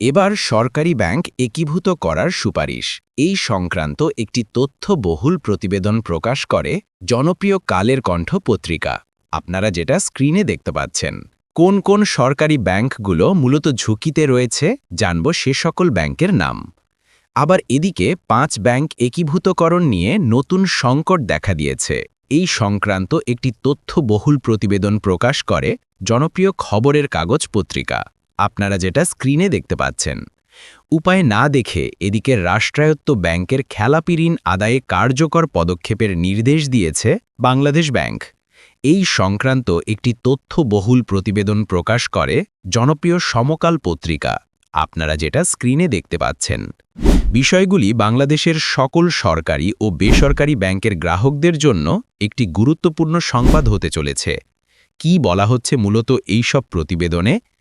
এবার সরকারি ব্যাংক একীভূত করার সুপারিশ। এই সংক্রান্ত একটি তথ্যবহুল প্রতিবেদন প্রকাশ করে জনপ্রিয় কালের কণ্ঠ পত্রিকা। আপনারা যেটা স্ক্রিনে দেখতে পাচ্ছেন। কোন কোন সরকারি ব্যাংকগুলো মূলত ঝুঁকিতে রয়েছে, জানব সে সকল ব্যাংকের নাম। আবার এদিকে পাঁচ ব্যাংক একীভূতকরণ নিয়ে নতুন সংকট দেখা দিয়েছে। এই সংক্রান্ত একটি তথ্যবহুল প্রতিবেদন প্রকাশ করে জনপ্রিয় খবরের কাগজ পত্রিকা। আপনারা যেটা স্ক্রিনে দেখতে পাচ্ছেন। উপায় না দেখে এদিকে রাষ্ট্রায়ত্ত ব্যাংকের খেলাপি ঋণ আদায়ে কার্যকর পদক্ষেপের নির্দেশ দিয়েছে বাংলাদেশ ব্যাংক। এই সংক্রান্ত একটি তথ্যবহুল প্রতিবেদন প্রকাশ করে জনপ্রিয় সমকাল পত্রিকা। আপনারা যেটা স্ক্রিনে দেখতে পাচ্ছেন। বিষয়গুলি বাংলাদেশের সকল সরকারি ও বেসরকারি ব্যাংকের গ্রাহকদের জন্য একটি গুরুত্বপূর্ণ সংবাদ হতে চলেছে। কি বলা হচ্ছে মূলত এইসব প্রতিবেদনে?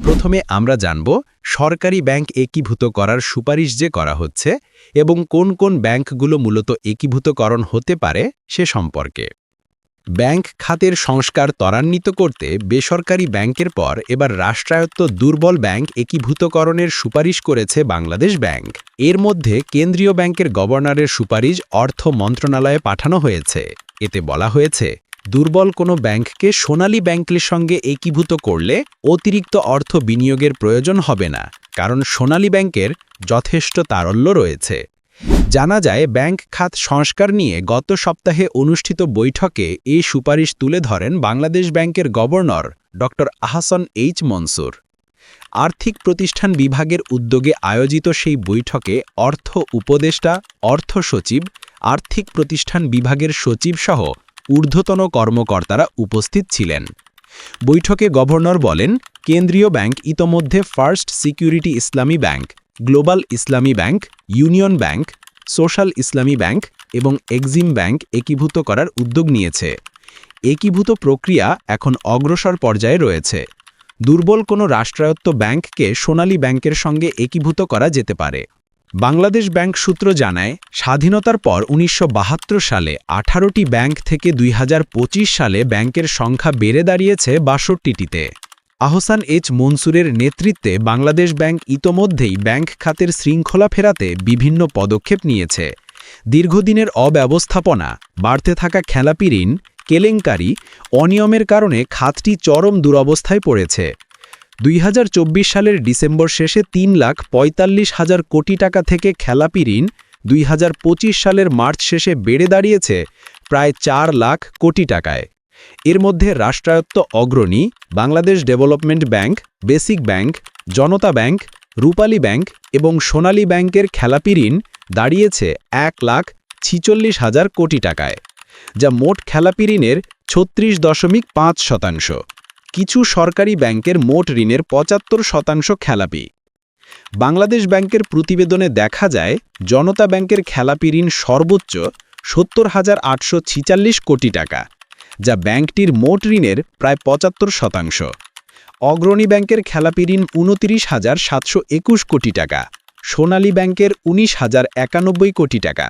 প্রথমে আমরা জানব সরকারি ব্যাংক একীভূত করার সুপারিশ যে করা হচ্ছে এবং কোন কোন ব্যাংকগুলো মূলত একীভূতকরণ হতে পারে সে সম্পর্কে। ব্যাংক খাতের সংস্কার ত্বরান্বিত করতে বেসরকারি ব্যাংকের পর এবার রাষ্ট্রায়ত্ত দুর্বল ব্যাংক একীভূতকরণের সুপারিশ করেছে বাংলাদেশ ব্যাংক। এর মধ্যে কেন্দ্রীয় ব্যাংকের গভর্নরের সুপারিশ অর্থ মন্ত্রণালয়ে পাঠানো হয়েছে। এতে বলা হয়েছে দুর্বল কোনো ব্যাংককে সোনালী ব্যাংকের সঙ্গে একীভূত করলে অতিরিক্ত অর্থ বিনিয়োগের প্রয়োজন হবে না, কারণ সোনালী ব্যাংকের যথেষ্ট তারল্য রয়েছে। জানা যায়, ব্যাংক খাত সংস্কার নিয়ে গত সপ্তাহে অনুষ্ঠিত বৈঠকে এই সুপারিশ তুলে ধরেন বাংলাদেশ ব্যাংকের গভর্নর ড. আহাসন এইচ মনসুর। আর্থিক প্রতিষ্ঠান বিভাগের উদ্যোগে আয়োজিত সেই বৈঠকে অর্থ উপদেষ্টা, অর্থ সচিব, আর্থিক প্রতিষ্ঠান বিভাগের সচিব সহ ঊর্ধ্বতন কর্মকর্তারা উপস্থিত ছিলেন। বৈঠকে গভর্নর বলেন, কেন্দ্রীয় ব্যাংক ইতোমধ্যে first security Islami bank, global Islami bank, union bank, social Islami bank এবং এক্সিম ব্যাংক একীভূত করার উদ্যোগ নিয়েছে। একীভূত প্রক্রিয়া এখন অগ্রসর পর্যায়ে রয়েছে। দুর্বল কোনো রাষ্ট্রায়ত্ত ব্যাংককে সোনালী ব্যাংকের সঙ্গে একীভূত করা যেতে পারে। বাংলাদেশ ব্যাংক সূত্র জানায়, স্বাধীনতার পর উনিশশো বাহাত্তর সালে আঠারোটি ব্যাংক থেকে দুই হাজার পঁচিশ সালে ব্যাংকের সংখ্যা বেড়ে দাঁড়িয়েছে বাষট্টিটিতে। আহসান এইচ মনসুরের নেতৃত্বে বাংলাদেশ ব্যাংক ইতোমধ্যেই ব্যাংক খাতের শৃঙ্খলা ফেরাতে বিভিন্ন পদক্ষেপ নিয়েছে। দীর্ঘদিনের অব্যবস্থাপনা, বাড়তে থাকা খেলাপি ঋণ, কেলেঙ্কারি, অনিয়মের কারণে খাতটি চরম দুরবস্থায় পড়েছে। দুই হাজার চব্বিশ সালের ডিসেম্বর শেষে তিন লাখ পঁয়তাল্লিশ হাজার কোটি টাকা থেকে খেলাপি ঋণ দুই হাজার পঁচিশ সালের মার্চ শেষে বেড়ে দাঁড়িয়েছে প্রায় চার লাখ কোটি টাকায়। এর মধ্যে রাষ্ট্রায়ত্ত Agrani Bangladesh development bank, basic bank, Janata bank, Rupali bank এবং সোনালী ব্যাংকের খেলাপি ঋণ দাঁড়িয়েছে এক লাখ ছিচল্লিশ হাজার কোটি টাকায়, যা মোট খেলাপি ঋণের ছত্রিশ দশমিক পাঁচ শতাংশ। কিছু সরকারি ব্যাংকের মোট ঋণের পঁচাত্তর শতাংশ খেলাপি। বাংলাদেশ ব্যাংকের প্রতিবেদনে দেখা যায়, জনতা ব্যাংকের খেলাপি ঋণ সর্বোচ্চ সত্তর হাজার আটশো কোটি টাকা, যা ব্যাংকটির মোট ঋণের প্রায় পঁচাত্তর শতাংশ। অগ্রণী ব্যাংকের খেলাপি ঋণ উনতিরিশ হাজার সাতশো একুশ কোটি টাকা, সোনালী ব্যাংকের উনিশ হাজার একানব্বই কোটি টাকা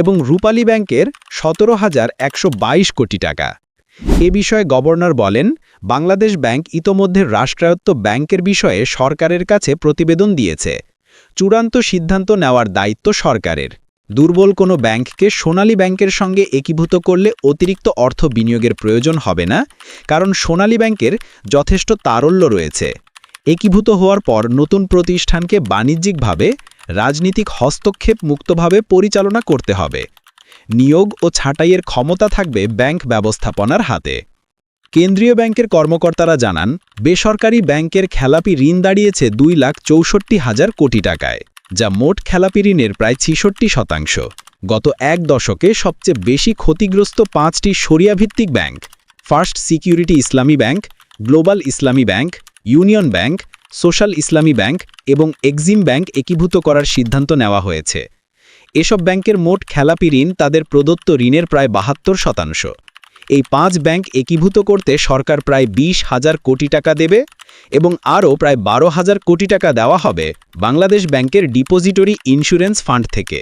এবং রূপালী ব্যাংকের সতেরো হাজার একশো কোটি টাকা। এ বিষয়ে গভর্নর বলেন বাংলাদেশ ব্যাংক ইতোমধ্যে রাষ্ট্রায়ত্ত ব্যাংকের বিষয়ে সরকারের কাছে প্রতিবেদন দিয়েছে। চূড়ান্ত সিদ্ধান্ত নেওয়ার দায়িত্ব সরকারের। দুর্বল কোনো ব্যাংককে সোনালী ব্যাংকের সঙ্গে একীভূত করলে অতিরিক্ত অর্থ বিনিয়োগের প্রয়োজন হবে না, কারণ সোনালী ব্যাংকের যথেষ্ট তারল্য রয়েছে। একীভূত হওয়ার পর নতুন প্রতিষ্ঠানকে বাণিজ্যিকভাবে, রাজনীতিক হস্তক্ষেপ মুক্তভাবে পরিচালনা করতে হবে। নিয়োগ ও ছাঁটাইয়ের ক্ষমতা থাকবে ব্যাংক ব্যবস্থাপনার হাতে। কেন্দ্রীয় ব্যাংকের কর্মকর্তারা জানান, বেসরকারি ব্যাংকের খেলাপি ঋণ দাঁড়িয়েছে দুই লাখ চৌষট্টি হাজার কোটি টাকায়, যা মোট খেলাপি ঋণের প্রায় ছিষট্টি শতাংশ। গত এক দশকে সবচেয়ে বেশি ক্ষতিগ্রস্ত পাঁচটি সরিয়াভিত্তিক bank, first security Islami bank, global Islami bank, union bank, social Islami bank এবং এক্সিম ব্যাংক একীভূত করার সিদ্ধান্ত নেওয়া হয়েছে। এসব ব্যাংকের মোট খেলাপি ঋণ তাদের প্রদত্ত ঋণের প্রায় বাহাত্তর শতাংশ। এই পাঁচ ব্যাংক একীভূত করতে সরকার প্রায় বিশ হাজার কোটি টাকা দেবে এবং আরও প্রায় বারো হাজার কোটি টাকা দেওয়া হবে বাংলাদেশ ব্যাংকের ডিপোজিটরি ইন্স্যুরেন্স ফান্ড থেকে।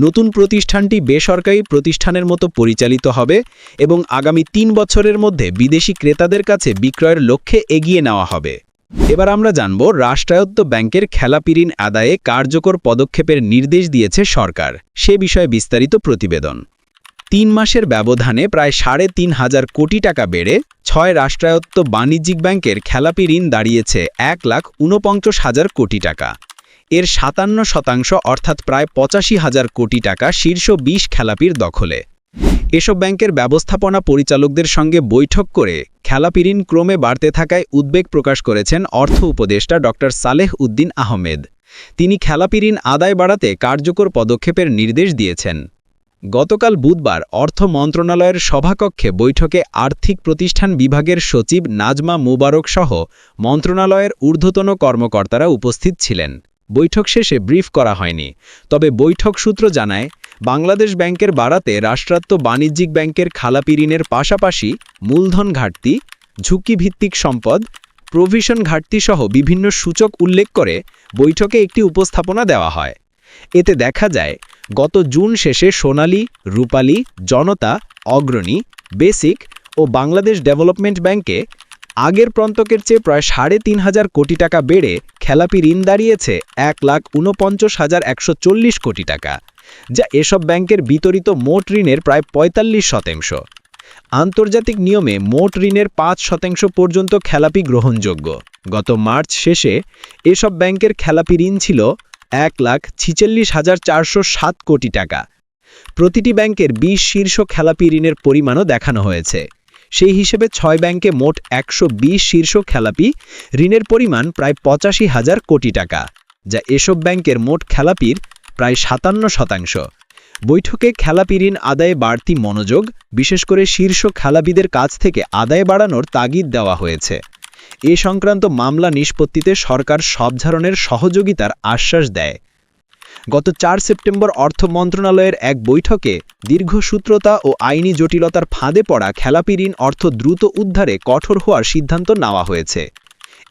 নতুন প্রতিষ্ঠানটি বেসরকারি প্রতিষ্ঠানের মতো পরিচালিত হবে এবং আগামী তিন বছরের মধ্যে বিদেশি ক্রেতাদের কাছে বিক্রয়ের লক্ষ্যে এগিয়ে নেওয়া হবে। এবার আমরা জানব রাষ্ট্রায়ত্ত ব্যাংকের খেলাপি ঋণ আদায়ে কার্যকর পদক্ষেপের নির্দেশ দিয়েছে সরকার। সে বিষয়ে বিস্তারিত প্রতিবেদন। তিন মাসের ব্যবধানে প্রায় সাড়ে তিন হাজার কোটি টাকা বেড়ে ছয় রাষ্ট্রায়ত্ত বাণিজ্যিক ব্যাংকের খেলাপি ঋণ দাঁড়িয়েছে এক লাখ ঊনপঞ্চাশ হাজার কোটি টাকা। এর সাতান্ন শতাংশ অর্থাৎ প্রায় পঁচাশি হাজার কোটি টাকা শীর্ষ বিশ খেলাপির দখলে। এসব ব্যাংকের ব্যবস্থাপনা পরিচালকদের সঙ্গে বৈঠক করে খেলাপি ঋণ ক্রমে বাড়তে থাকায় উদ্বেগ প্রকাশ করেছেন অর্থ উপদেষ্টা ড. সালেহ উদ্দিন আহমেদ। তিনি খেলাপি ঋণ আদায় বাড়াতে কার্যকর পদক্ষেপের নির্দেশ দিয়েছেন। গতকাল বুধবার অর্থ মন্ত্রণালয়ের সভাকক্ষে বৈঠকে আর্থিক প্রতিষ্ঠান বিভাগের সচিব নাজমা মুবারক সহ মন্ত্রণালয়ের ঊর্ধ্বতন কর্মকর্তারা উপস্থিত ছিলেন। বৈঠক শেষে ব্রিফ করা হয়নি। তবে বৈঠক সূত্র জানায়, বাংলাদেশ ব্যাংকের বাড়াতে রাষ্ট্রায়ত্ত বাণিজ্যিক ব্যাংকের খালাপি ঋণের পাশাপাশি মূলধন ঘাটতি, ঝুঁকিভিত্তিক সম্পদ, প্রভিশন ঘাটতি সহ বিভিন্ন সূচক উল্লেখ করে বৈঠকে একটি উপস্থাপনা দেওয়া হয়। এতে দেখা যায় গত জুন শেষে সোনালী, রূপালী, জনতা, অগ্রণী, বেসিক ও বাংলাদেশ ডেভেলপমেন্ট ব্যাংকে আগের প্রান্তকের চেয়ে প্রায় সাড়ে তিন হাজার কোটি টাকা বেড়ে খেলাপি ঋণ দাঁড়িয়েছে এক লাখ ঊনপঞ্চাশ হাজার একশো কোটি টাকা, যা এসব ব্যাংকের বিতরিত মোট ঋণের প্রায় পঁয়তাল্লিশ শতাংশ। আন্তর্জাতিক নিয়মে মোট ঋণের পাঁচ শতাংশ পর্যন্ত খেলাপি গ্রহণযোগ্য। গত মার্চ শেষে এসব ব্যাংকের খেলাপি ঋণ ছিল এক লাখ ছিচল্লিশ হাজার চারশো সাত কোটি টাকা। প্রতিটি ব্যাংকের ২০ শীর্ষ খেলাপি ঋণের পরিমাণও দেখানো হয়েছে। সেই হিসেবে ছয় ব্যাংকে মোট একশো বিশ শীর্ষ খেলাপি ঋণের পরিমাণ প্রায় পঁচাশি হাজার কোটি টাকা, যা এসব ব্যাংকের মোট খেলাপির প্রায় সাতান্ন শতাংশ। বৈঠকে খেলাপি ঋণ আদায়ে বাড়তি মনোযোগ, বিশেষ করে শীর্ষ খেলাপিদের কাছ থেকে আদায় বাড়ানোর তাগিদ দেওয়া হয়েছে। এ সংক্রান্ত মামলা নিষ্পত্তিতে সরকার সব ধরনের সহযোগিতার আশ্বাস দেয়। গত চার সেপ্টেম্বর অর্থ মন্ত্রণালয়ের এক বৈঠকে দীর্ঘসূত্রতা ও আইনি জটিলতার ফাঁদে পড়া খেলাপি ঋণ অর্থ দ্রুত উদ্ধারে কঠোর হওয়ার সিদ্ধান্ত নেওয়া হয়েছে।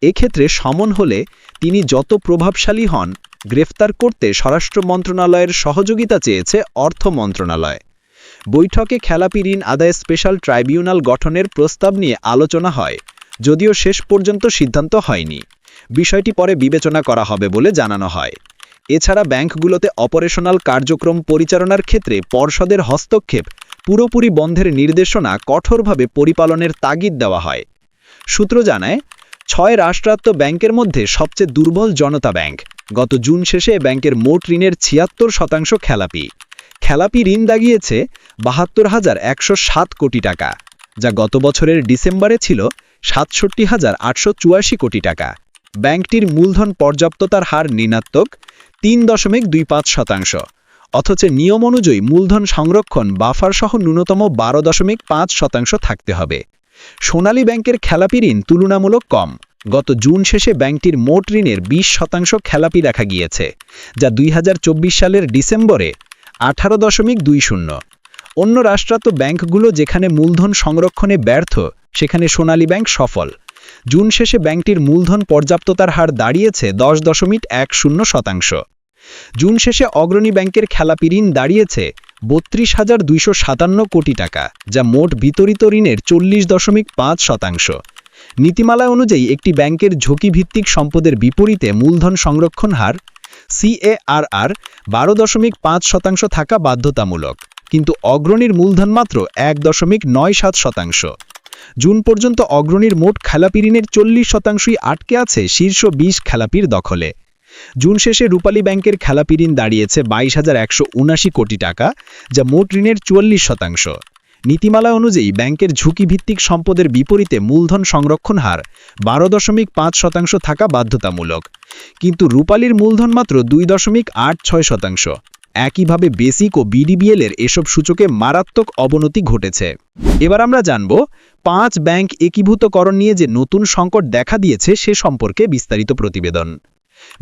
এক্ষেত্রে সমন হলে তিনি যত প্রভাবশালী হন, গ্রেফতার করতে স্বরাষ্ট্র মন্ত্রণালয়ের সহযোগিতা চেয়েছে অর্থ মন্ত্রণালয়। বৈঠকে খেলাপি ঋণ আদায় স্পেশাল ট্রাইব্যুনাল গঠনের প্রস্তাব নিয়ে আলোচনা হয়। যদিও শেষ পর্যন্ত সিদ্ধান্ত হয়নি। বিষয়টি পরে বিবেচনা করা হবে বলে জানানো হয়। এছাড়া ব্যাংকগুলোতে অপারেশনাল কার্যক্রম পরিচালনার ক্ষেত্রে পর্ষদের হস্তক্ষেপ পুরোপুরি বন্ধের নির্দেশনা কঠোরভাবে পরিপালনের তাগিদ দেওয়া হয়। সূত্র জানায়, ছয় রাষ্ট্রায়ত্ত ব্যাংকের মধ্যে সবচেয়ে দুর্বল জনতা ব্যাংক। গত জুন শেষে ব্যাংকের মোট ঋণের ছিয়াত্তর শতাংশ খেলাপি। খেলাপি ঋণ দাগিয়েছে বাহাত্তর হাজার একশো কোটি টাকা। যা গত বছরের ডিসেম্বরে ছিল সাতষট্টি হাজার আটশো কোটি টাকা। ব্যাংকটির মূলধন পর্যাপ্ততার হার ঋণাত্মক তিন দশমিক দুই পাঁচ শতাংশ। অথচ নিয়ম অনুযায়ী মূলধন সংরক্ষণ বাফার সহ ন্যূনতম বারো দশমিক পাঁচ শতাংশ থাকতে হবে। সোনালী ব্যাংকের খেলাপি ঋণ তুলনামূলক কম। গত জুন শেষে ব্যাংকটির মোট ঋণের ২০ শতাংশ খেলাপি দেখা গিয়েছে, যা দুই হাজার চব্বিশ সালের ডিসেম্বরে আঠারো দশমিক দুই শূন্য। অন্য রাষ্ট্রায়ত্ত ব্যাংকগুলো যেখানে মূলধন সংরক্ষণে ব্যর্থ, সেখানে সোনালী ব্যাংক সফল। জুন শেষে ব্যাংকটির মূলধন পর্যাপ্ততার হার দাঁড়িয়েছে দশ দশমিক এক শূন্য শতাংশ। জুন শেষে অগ্রণী ব্যাংকের খেলাপি ঋণ দাঁড়িয়েছে বত্রিশ হাজার দুইশো সাতান্ন কোটি টাকা, যা মোট বিতরিত ঋণের চল্লিশ দশমিক পাঁচ শতাংশ। নীতিমালা অনুযায়ী একটি ব্যাংকের ঝুঁকিভিত্তিক সম্পদের বিপরীতে মূলধন সংরক্ষণ হার, সিএআরআর, বারো দশমিক পাঁচ শতাংশ থাকা বাধ্যতামূলক। কিন্তু অগ্রণীর মূলধন মাত্র এক দশমিক নয় সাত শতাংশ। জুন পর্যন্ত অগ্রণীর মোট খেলাপি ঋণের চল্লিশ শতাংশই আটকে আছে শীর্ষ বিশ খেলাপির দখলে। জুন শেষে রূপালী ব্যাংকের খেলাপি ঋণ দাঁড়িয়েছে বাইশ হাজার একশো কোটি টাকা, যা মোট ঋণের চুয়াল্লিশ শতাংশ। নীতিমালা অনুযায়ী ব্যাংকের ঝুঁকিভিত্তিক সম্পদের বিপরীতে মূলধন সংরক্ষণ হার বারো দশমিক পাঁচ শতাংশ থাকা বাধ্যতামূলক। কিন্তু রূপালীর মূলধন মাত্র দুই দশমিক আট ছয় শতাংশ। একইভাবে বেসিক ও বিডিবিএল এর এসব সূচকে মারাত্মক অবনতি ঘটেছে। এবার আমরা জানব, পাঁচ ব্যাংক একীভূতকরণ নিয়ে যে নতুন সংকট দেখা দিয়েছে সে সম্পর্কে বিস্তারিত প্রতিবেদন।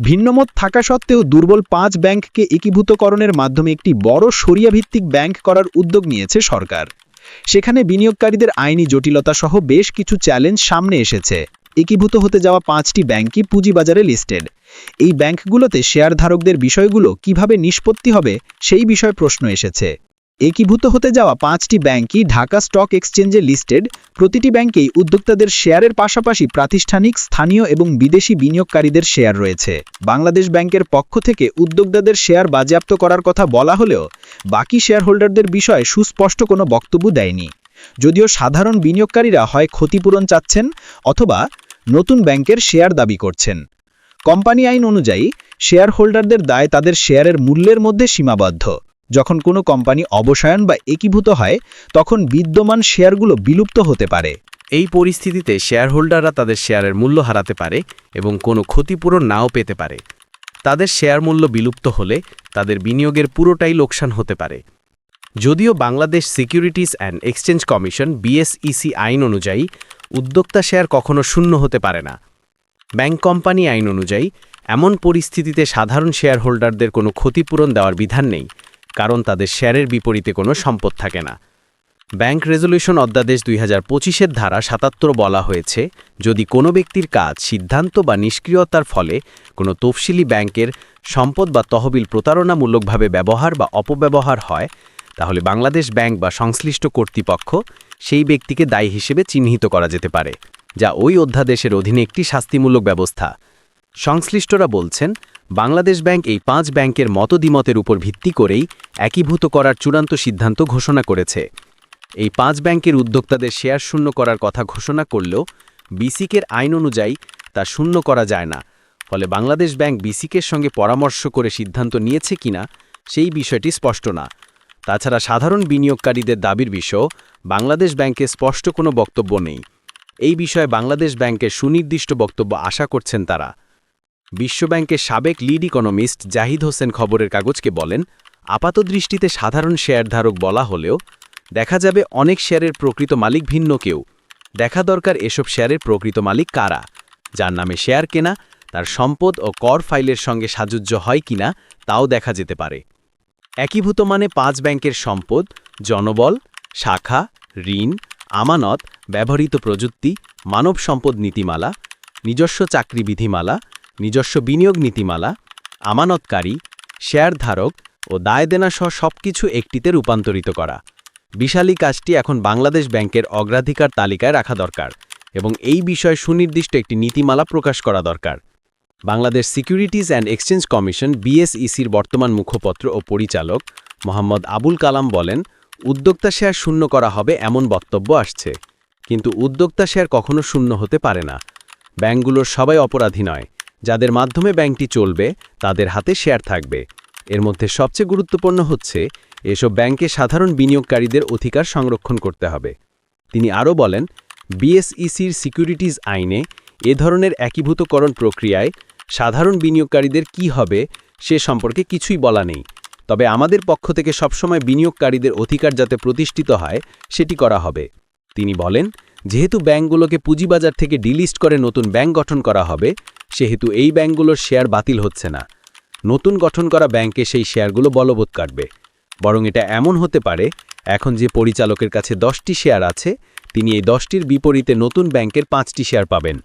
ভিন্নমত থাকা সত্ত্বেও দুর্বল পাঁচ ব্যাংককে একীভূতকরণের মাধ্যমে একটি বড় সরিয়াভিত্তিক ব্যাংক করার উদ্যোগ নিয়েছে সরকার। সেখানে বিনিয়োগকারীদের আইনি জটিলতা সহ বেশ কিছু চ্যালেঞ্জ সামনে এসেছে। একীভূত হতে যাওয়া পাঁচটি ব্যাংকই পুঁজিবাজারে লিস্টেড এই ব্যাংকগুলোতে শেয়ারধারকদের বিষয়গুলো কীভাবে নিষ্পত্তি হবে সেই বিষয়ে প্রশ্ন এসেছে। একীভূত হতে যাওয়া পাঁচটি ব্যাংকই ঢাকা স্টক এক্সচেঞ্জে লিস্টেড প্রতিটি ব্যাংকেই উদ্যোক্তাদের শেয়ারের পাশাপাশি প্রাতিষ্ঠানিক, স্থানীয় এবং বিদেশি বিনিয়োগকারীদের শেয়ার রয়েছে। বাংলাদেশ ব্যাংকের পক্ষ থেকে উদ্যোক্তাদের শেয়ার বাজেয়াপ্ত করার কথা বলা হলেও বাকি শেয়ারহোল্ডারদের বিষয়ে সুস্পষ্ট কোনো বক্তব্য দেয়নি। যদিও সাধারণ বিনিয়োগকারীরা হয় ক্ষতিপূরণ চাচ্ছেন অথবা নতুন ব্যাংকের শেয়ার দাবি করছেন। কোম্পানি আইন অনুযায়ী শেয়ার হোল্ডারদের দায় তাদের শেয়ারের মূল্যের মধ্যে সীমাবদ্ধ। যখন কোনো কোম্পানি অবসায়ন বা একীভূত হয়, তখন বিদ্যমান শেয়ারগুলো বিলুপ্ত হতে পারে। এই পরিস্থিতিতে শেয়ারহোল্ডাররা তাদের শেয়ারের মূল্য হারাতে পারে এবং কোনো ক্ষতিপূরণ নাও পেতে পারে। তাদের শেয়ার মূল্য বিলুপ্ত হলে তাদের বিনিয়োগের পুরোটাই লোকসান হতে পারে। যদিও Bangladesh securities and exchange commission, BSEC আইন অনুযায়ী উদ্যোক্তা শেয়ার কখনো শূন্য হতে পারে না। ব্যাংক কোম্পানি আইন অনুযায়ী, এমন পরিস্থিতিতে সাধারণ শেয়ার হোল্ডারদের কোনো ক্ষতিপূরণ দেওয়ার বিধান নেই, কারণ তাদের শেয়ারের বিপরীতে কোনো সম্পদ থাকে না। ব্যাংক রেজলিউশন অধ্যাদেশ দুই হাজার পঁচিশের ধারা সাতাত্তর বলা হয়েছে, যদি কোনো ব্যক্তির কাজ সিদ্ধান্ত বা নিষ্ক্রিয়তার ফলে কোনো তফসিলি ব্যাংকের সম্পদ বা তহবিল প্রতারণামূলকভাবে ব্যবহার বা অপব্যবহার হয়, তাহলে বাংলাদেশ ব্যাংক বা সংশ্লিষ্ট কর্তৃপক্ষ সেই ব্যক্তিকে দায়ী হিসেবে চিহ্নিত করা যেতে পারে, যা ওই অধ্যাদেশের অধীনে একটি শাস্তিমূলক ব্যবস্থা। সংশ্লিষ্টরা বলছেন, বাংলাদেশ ব্যাংক এই পাঁচ ব্যাংকের মতদ্বিমতের উপর ভিত্তি করেই একীভূত করার চূড়ান্ত সিদ্ধান্ত ঘোষণা করেছে। এই পাঁচ ব্যাংকের উদ্যোক্তাদের শেয়ার শূন্য করার কথা ঘোষণা করলেও বিসিকের আইন অনুযায়ী তা শূন্য করা যায় না, ফলে বাংলাদেশ ব্যাংক বিসিকের সঙ্গে পরামর্শ করে সিদ্ধান্ত নিয়েছে কিনা সেই বিষয়টি স্পষ্ট না। তাছাড়া সাধারণ বিনিয়োগকারীদের দাবির বিষয়, বাংলাদেশ ব্যাংকে স্পষ্ট কোনো বক্তব্য নেই। এই বিষয়ে বাংলাদেশ ব্যাংকের সুনির্দিষ্ট বক্তব্য আশা করছেন তারা। বিশ্বব্যাংকের সাবেক লিড ইকোনমিস্ট জাহিদ হোসেন খবরের কাগজকে বলেন, আপাত দৃষ্টিতে সাধারণ শেয়ারধারক বলা হলেও দেখা যাবে অনেক শেয়ারের প্রকৃত মালিক ভিন্ন কেউ। দেখা দরকার এসব শেয়ারের প্রকৃত মালিক কারা? যার নামে শেয়ার কেনা, তার সম্পদ ও কর ফাইলের সঙ্গে সাজুজ্য হয় কিনা, তাও দেখা যেতে পারে। একীভূত মানে পাঁচ ব্যাংকের সম্পদ, জনবল, শাখা, ঋণ, আমানত, ব্যবহৃত প্রযুক্তি, মানব সম্পদ নীতিমালা, নিজস্ব চাকরি বিধিমালা, নিজস্ব বিনিয়োগ নীতিমালা, আমানতকারী, শেয়ারধারক ও দায় দেনা সহ সবকিছু একটিতে রূপান্তরিত করা। বিশালী কাজটি এখন বাংলাদেশ ব্যাংকের অগ্রাধিকার তালিকায় রাখা দরকার এবং এই বিষয়ে সুনির্দিষ্ট একটি নীতিমালা প্রকাশ করা দরকার। Bangladesh securities and exchange commission বিএসইসির বর্তমান মুখপত্র ও পরিচালক মোহাম্মদ আবুল কালাম বলেন, উদ্যোক্তা শেয়ার শূন্য করা হবে এমন বক্তব্য আসছে। কিন্তু উদ্যোক্তা শেয়ার কখনো শূন্য হতে পারে না। ব্যাংকগুলোর সবাই অপরাধী নয়। যাদের মাধ্যমে ব্যাংকটি চলবে, তাদের হাতে শেয়ার থাকবে। এর মধ্যে সবচেয়ে গুরুত্বপূর্ণ হচ্ছে, এসব ব্যাংকে সাধারণ বিনিয়োগকারীদের অধিকার সংরক্ষণ করতে হবে। তিনি আরও বলেন, বিএসইসির সিকিউরিটিজ আইনে এ ধরনের একীভূতকরণ প্রক্রিয়ায় সাধারণ বিনিয়োগকারীদের কি হবে সে সম্পর্কে কিছুই বলা নেই। তবে আমাদের পক্ষ থেকে সবসময় বিনিয়োগকারীদের অধিকার যাতে প্রতিষ্ঠিত হয়, সেটি করা হবে। তিনি বলেন, যেহেতু ব্যাংকগুলোকে পুঁজিবাজার থেকে ডিলিস্ট করে নতুন ব্যাংক গঠন করা হবে, সেহেতু এই ব্যাংকগুলোর শেয়ার বাতিল হচ্ছে না। নতুন গঠন করা ব্যাংকে সেই শেয়ারগুলো বলবৎ কাটবে। বরং এটা এমন হতে পারে, এখন যে পরিচালকের কাছে দশটি শেয়ার আছে, তিনি এই দশটির বিপরীতে নতুন ব্যাংকের পাঁচটি শেয়ার পাবেন।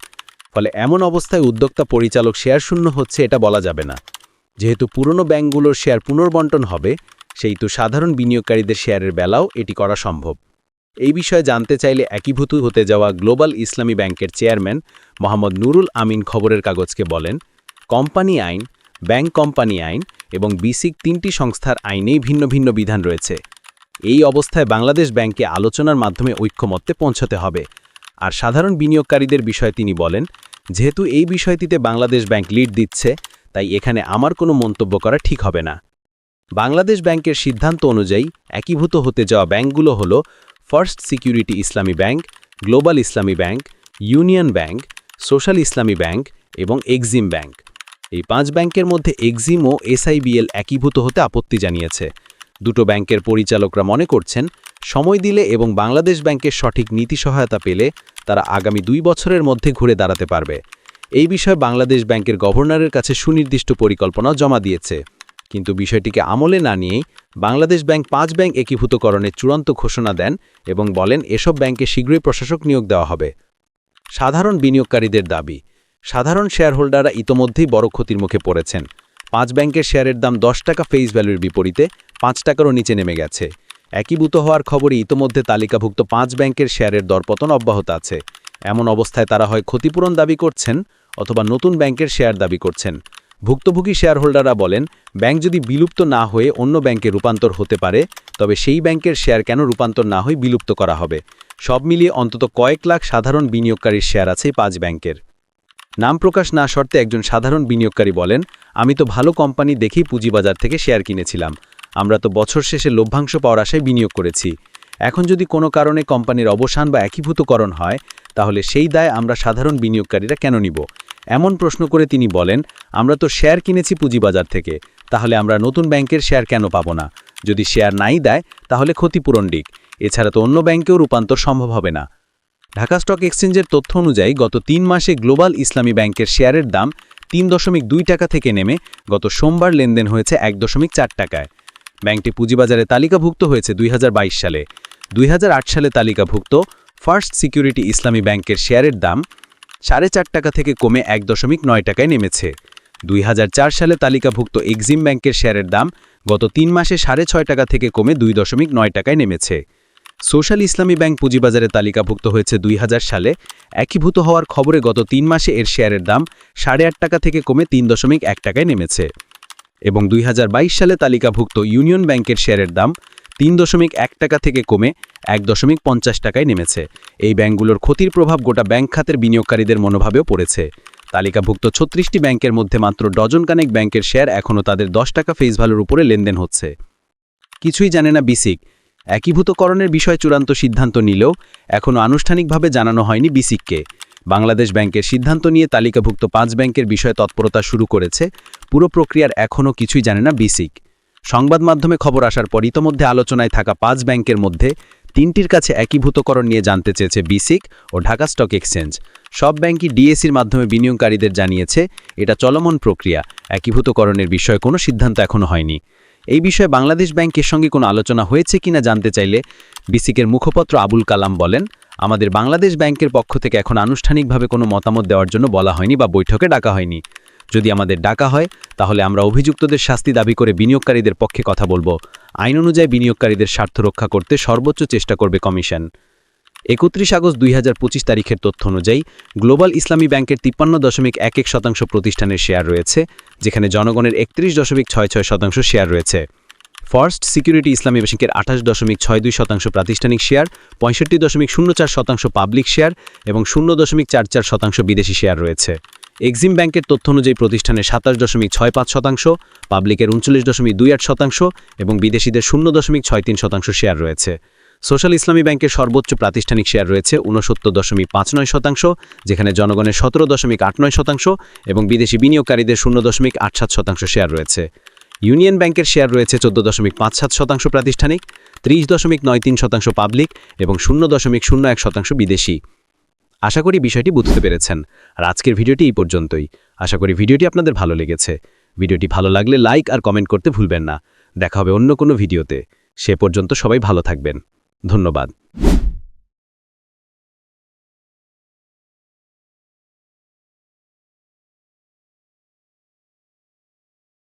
ফলে এমন অবস্থায় উদ্যোক্তা পরিচালক শেয়ার শূন্য হচ্ছে এটা বলা যাবে না। যেহেতু পুরনো ব্যাংকগুলোর শেয়ার পুনর্বন্টন হবে, সেই তো সাধারণ বিনিয়োগকারীদের শেয়ারের বেলাও এটি করা সম্ভব। এই বিষয়ে জানতে চাইলে একীভূত হতে যাওয়া গ্লোবাল ইসলামী ব্যাংকের চেয়ারম্যান মোহাম্মদ নুরুল আমিন খবরের কাগজকে বলেন, কোম্পানি আইন, ব্যাংক কোম্পানি আইন এবং বিসিক তিনটি সংস্থার আইনেই ভিন্ন ভিন্ন বিধান রয়েছে। এই অবস্থায় বাংলাদেশ ব্যাংকে আলোচনার মাধ্যমে ঐক্যমত্যে পৌঁছতে হবে। আর সাধারণ বিনিয়োগকারীদের বিষয়ে তিনি বলেন, যেহেতু এই বিষয়টিতে বাংলাদেশ ব্যাংক লিড দিচ্ছে, তাই এখানে আমার কোনো মন্তব্য করা ঠিক হবে না। বাংলাদেশ ব্যাংকের সিদ্ধান্ত অনুযায়ী একীভূত হতে যাওয়া ব্যাংকগুলো হল first security Islami bank, global Islami bank, union bank, social Islami bank এবং এক্সিম ব্যাংক। এই পাঁচ ব্যাংকের মধ্যে এক্সিম ও এসআইবিএল একীভূত হতে আপত্তি জানিয়েছে। দুটো ব্যাংকের পরিচালকরা মনে করছেন সময় দিলে এবং বাংলাদেশ ব্যাংকের সঠিক নীতি সহায়তা পেলে তারা আগামী দুই বছরের মধ্যে ঘুরে দাঁড়াতে পারবে। এই বিষয়ে বাংলাদেশ ব্যাংকের গভর্নরের কাছে সুনির্দিষ্ট পরিকল্পনা জমা দিয়েছে। কিন্তু বিষয়টিকে আমলে না নিয়েই বাংলাদেশ ব্যাংক পাঁচ ব্যাংক একীভূতকরণের চূড়ান্ত ঘোষণা দেন এবং বলেন এসব ব্যাংকে শীঘ্রই প্রশাসক নিয়োগ দেওয়া হবে। সাধারণ বিনিয়োগকারীদের দাবি, সাধারণ শেয়ারহোল্ডাররা ইতোমধ্যেই বড় ক্ষতির মুখে পড়েছেন। পাঁচ ব্যাংকের শেয়ারের দাম দশ টাকা ফেস ভ্যালুর বিপরীতে পাঁচ টাকারও নিচে নেমে গেছে। একীভূত হওয়ার খবরে ইতোমধ্যে তালিকাভুক্ত পাঁচ ব্যাংকের শেয়ারের দরপতন অব্যাহত আছে। এমন অবস্থায় তারা হয় ক্ষতিপূরণ দাবি করছেন অথবা নতুন ব্যাংকের শেয়ার দাবি করছেন। ভুক্তভোগী শেয়ারহোল্ডাররা বলেন, ব্যাংক যদি বিলুপ্ত না হয়ে অন্য ব্যাংকে রূপান্তর হতে পারে, তবে সেই ব্যাংকের শেয়ার কেন রূপান্তর না হয়ে বিলুপ্ত করা হবে? সব মিলিয়ে অন্তত কয়েক লাখ সাধারণ বিনিয়োগকারীর শেয়ার আছে পাঁচ ব্যাংকের। নাম প্রকাশ না শর্তে একজন সাধারণ বিনিয়োগকারী বলেন, আমি তো ভালো কোম্পানি দেখেই পুঁজিবাজার থেকে শেয়ার কিনেছিলাম। আমরা তো বছর শেষে লভ্যাংশ পাওয়ার আশায় বিনিয়োগ করেছি। এখন যদি কোনো কারণে কোম্পানির অবসান বা একীভূতকরণ হয়, তাহলে সেই দায় আমরা সাধারণ বিনিয়োগকারীরা কেন নিব? এমন প্রশ্ন করে তিনি বলেন, আমরা তো শেয়ার কিনেছি পুঁজিবাজার থেকে, তাহলে আমরা নতুন ব্যাংকের শেয়ার কেন পাবো না? যদি শেয়ার নাই দেয়, তাহলে ক্ষতিপূরণ দিক। এছাড়া তো অন্য ব্যাংকেও রূপান্তর সম্ভব হবে না। ঢাকা স্টক এক্সচেঞ্জের তথ্য অনুযায়ী গত তিন মাসে গ্লোবাল ইসলামী ব্যাংকের শেয়ারের দাম তিন দশমিক দুই টাকা থেকে নেমে গত সোমবার লেনদেন হয়েছে এক দশমিক চার টাকায়। ব্যাংকটি পুঁজিবাজারে তালিকাভুক্ত হয়েছে দুই হাজার বাইশ সালে। দুই হাজার আট সালে তালিকাভুক্ত ফার্স্ট সিকিউরিটি ইসলামী ব্যাংকের শেয়ারের দাম সাড়ে চার টাকা থেকে কমে এক দশমিক নয় টাকায় নেমেছে। দুই হাজার চার সালে তালিকাভুক্ত এক্সিম ব্যাংকের শেয়ারের দাম গত তিন মাসে সাড়ে ছয় টাকা থেকে কমে দুই দশমিক নয় টাকায় নেমেছে। সোশ্যাল ইসলামী ব্যাংক পুঁজিবাজারে তালিকাভুক্ত হয়েছে দুই হাজার সালে। একীভূত হওয়ার খবরে গত তিন মাসে এর শেয়ারের দাম সাড়ে আট টাকা থেকে কমে তিন দশমিক এক টাকায় নেমেছে। এবং দুই হাজার বাইশ সালে তালিকাভুক্ত ইউনিয়ন ব্যাংকের শেয়ারের দাম তিন দশমিক এক টাকা থেকে কমে এক দশমিক পঞ্চাশ টাকায় নেমেছে। এই ব্যাংকগুলোর ক্ষতির প্রভাব গোটা ব্যাংক খাতের বিনিয়োগকারীদের মনোভাবেও পড়েছে। তালিকাভুক্ত ছত্রিশটি ব্যাংকের মধ্যে মাত্র ডজন কানেক ব্যাংকের শেয়ার এখনও তাদের দশ টাকা ফেস ভ্যালুর উপরে লেনদেন হচ্ছে। কিছুই জানে না বিসিক। একীভূতকরণের বিষয়ে চূড়ান্ত সিদ্ধান্ত নিলেও এখনও আনুষ্ঠানিকভাবে জানানো হয়নি বিসিককে। বাংলাদেশ ব্যাংকের সিদ্ধান্ত নিয়ে তালিকাভুক্ত পাঁচ ব্যাংকের বিষয়ে তৎপরতা শুরু করেছে, পুরো প্রক্রিয়ার এখনও কিছুই জানে না বিসিক। সংবাদ মাধ্যমে খবর আসার পর ইতোমধ্যে আলোচনায় থাকা পাঁচ ব্যাংকের মধ্যে তিনটির কাছে একীভূতকরণ নিয়ে জানতে চেয়েছে বিসিক ও ঢাকা স্টক এক্সচেঞ্জ। সব ব্যাংকই ডিএসির মাধ্যমে বিনিয়োগকারীদের জানিয়েছে, এটা চলমান প্রক্রিয়া, একীভূতকরণের বিষয়ে কোনো সিদ্ধান্ত এখনও হয়নি। এই বিষয়ে বাংলাদেশ ব্যাংকের সঙ্গে কোনো আলোচনা হয়েছে কিনা জানতে চাইলে বিসিকের মুখপত্র আবুল কালাম বলেন আমাদের বাংলাদেশ ব্যাংকের পক্ষ থেকে এখন আনুষ্ঠানিকভাবে কোনো মতামত দেওয়ার জন্য বলা হয়নি বা বৈঠকে ডাকা হয়নি। যদি আমাদের ডাকা হয়, তাহলে আমরা অভিযুক্তদের শাস্তি দাবি করে বিনিয়োগকারীদের পক্ষে কথা বলব। আইন অনুযায়ী বিনিয়োগকারীদের স্বার্থ রক্ষা করতে সর্বোচ্চ চেষ্টা করবে কমিশন। একত্রিশ আগস্ট দুই হাজার পঁচিশ তারিখের তথ্য অনুযায়ী, গ্লোবাল ইসলামী ব্যাংকের তিপ্পান্ন দশমিক এক এক শতাংশ প্রতিষ্ঠানের শেয়ার রয়েছে, যেখানে জনগণের একত্রিশ দশমিক ছয় ছয় শতাংশ শেয়ার রয়েছে। ফার্স্ট সিকিউরিটি ইসলামী ব্যাংকের আঠাশ দশমিক ছয় দুই শতাংশ প্রাতিষ্ঠানিক শেয়ার, পঁয়ষট্টি দশমিক শূন্য চার শতাংশ পাবলিক শেয়ার এবং শূন্য দশমিক চার চার শতাংশ বিদেশি শেয়ার রয়েছে। এক্সিম ব্যাংকের তথ্য অনুযায়ী প্রতিষ্ঠানের সাতাশ দশমিক ছয় পাঁচ শতাংশ, পাবলিকের উনচল্লিশ দশমিক দুই আট শতাংশ এবং বিদেশিদের শূন্য দশমিক ছয় তিন শতাংশ শেয়ার রয়েছে। সোশ্যাল ইসলামী ব্যাংকের সর্বোচ্চ প্রাতিষ্ঠানিক শেয়ার রয়েছে উনসত্তর দশমিক পাঁচ নয় শতাংশ, যেখানে জনগণের সতেরো দশমিক আট নয় শতাংশ এবং বিদেশি বিনিয়োগকারীদের শূন্য দশমিক আট সাত শতাংশ শেয়ার রয়েছে। ইউনিয়ন ব্যাংকের শেয়ার রয়েছে চোদ্দ দশমিক পাঁচ সাত শতাংশ প্রাতিষ্ঠানিক, ত্রিশ দশমিক নয় তিন শতাংশ পাবলিক এবং শূন্য দশমিক শূন্য এক শতাংশ বিদেশি। আশা করি বিষয়টি বুঝতে পেরেছেন। আর আজকের ভিডিওটি এই পর্যন্তই। আশা করি ভিডিওটি আপনাদের ভালো লেগেছে। ভিডিওটি ভালো লাগলে লাইক আর কমেন্ট করতে ভুলবেন না। দেখা হবে অন্য কোনো ভিডিওতে। সে পর্যন্ত সবাই ভালো থাকবেন। ধন্যবাদ।